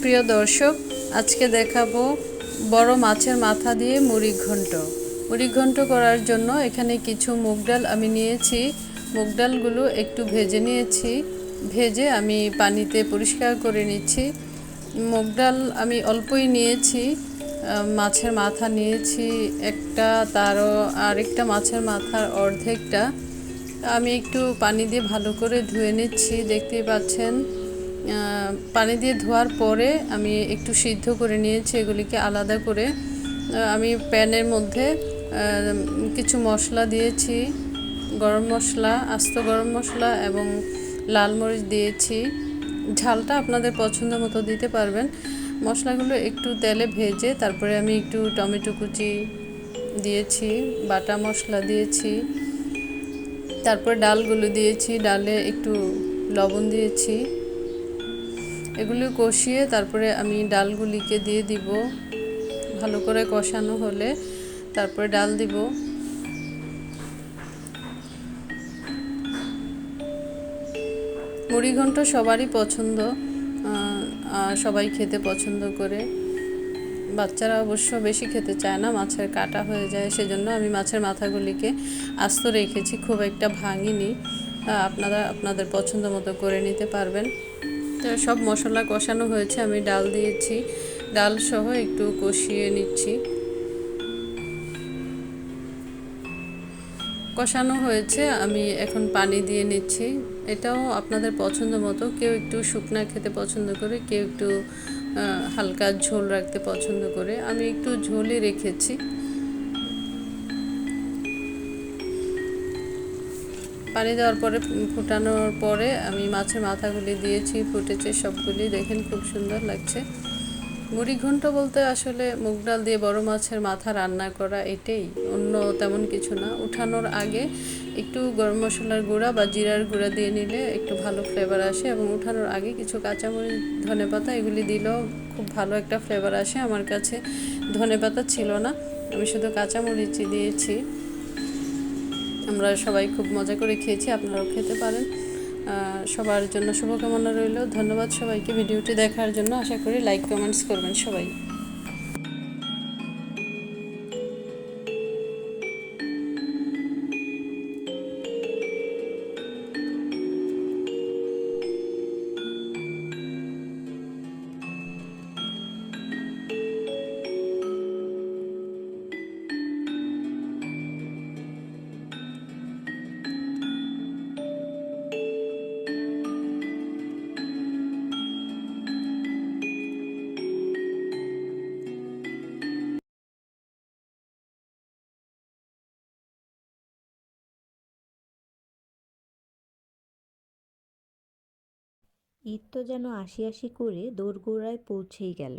প্রিয় দর্শক, আজকে দেখাবো বড় মাছের মাথা দিয়ে মুড়ি ঘন্ট। মুড়ি ঘন্ট করার জন্য এখানে কিছু মুগ ডাল আমি নিয়েছি। মুগ ডালগুলো একটু ভেজে নিয়েছি। ভেজে আমি পানিতে পরিষ্কার করে নিচ্ছি। মুগ ডাল আমি অল্পই নিয়েছি মাছের মাথা নিয়েছি, একটা তারও আরেকটা মাছের মাথার অর্ধেকটা। আমি একটু পানি দিয়ে ভালো করে ধুয়ে নিচ্ছি, দেখতেই পাচ্ছেন। পানি দিয়ে ধোয়ার পরে আমি একটু সিদ্ধ করে নিয়েছি, এগুলিকে আলাদা করে। আমি প্যানের মধ্যে কিছু মশলা দিয়েছি, গরম মশলা, আস্ত গরম মশলা এবং লাল মরিচ দিয়েছি। ঝালটা আপনাদের পছন্দ মতো দিতে পারবেন। মশলাগুলো একটু তেলে ভেজে তারপরে আমি একটু টমেটো কুচি দিয়েছি, বাটা মশলা দিয়েছি, তারপর ডালগুলো দিয়েছি, ডালে একটু লবণ দিয়েছি। এগুলো কষিয়ে তারপরে আমি ডালগুলিকে দিয়ে দিব। ভালো করে কষানো হলে তারপরে ডাল দিব। মুড়িঘণ্ট সবারই পছন্দ সবাই খেতে পছন্দ করে। বাচ্চারা অবশ্য বেশি খেতে চায় না, মাছের কাটা হয়ে যায়, সেজন্য আমি মাছের মাথাগুলিকে আস্ত রেখেছি, খুব একটা ভাঙিনি। আপনারা আপনাদের পছন্দ মতো করে নিতে পারবেন। তো সব মশলা কষানো হয়েছে, আমি ডাল দিয়েছি। ডাল সহ একটু কষিয়ে নিচ্ছি। কষানো হয়েছে, আমি এখন পানি দিয়ে নিচ্ছি। এটাও আপনাদের পছন্দ মতো, কেউ একটু শুকনা খেতে পছন্দ করে, কেউ একটু হালকা ঝোল রাখতে পছন্দ করে। আমি একটু ঝোলই রেখেছি। পানি দেওয়ার পরে ফুটানোর পরে আমি মাছের মাথাগুলি দিয়েছি, ফুটেছে সবগুলি। দেখেন খুব সুন্দর লাগছে। মুড়ি ঘন্ট বলতে আসলে মুগ ডাল দিয়ে বড় মাছের মাথা রান্না করা এটাই, অন্য তেমন কিছু না। উঠানোর আগে একটু গরম মশলার গুঁড়া বা জিরার গুঁড়া দিয়ে নিলে একটু ভালো ফ্লেভার আসে এবং উঠানোর আগে কিছু কাঁচামরিচ, ধনেপাতা এগুলি দিলেও খুব ভালো একটা ফ্লেভার আসে। আমার কাছে ধনেপাতা ছিল না, আমি শুধু কাঁচামরিচই দিয়েছি। আমরা সবাই খুব মজা করে খেয়েছি, আপনারাও খেতে পারেন। সবার জন্য শুভকামনা রইল। ধন্যবাদ সবাইকে ভিডিওটি দেখার জন্য। আশা করি লাইক কমেন্টস করবেন সবাই। ঈদ তো যেন আসি আসি করে দোরগোড়ায় পৌঁছেই গেল।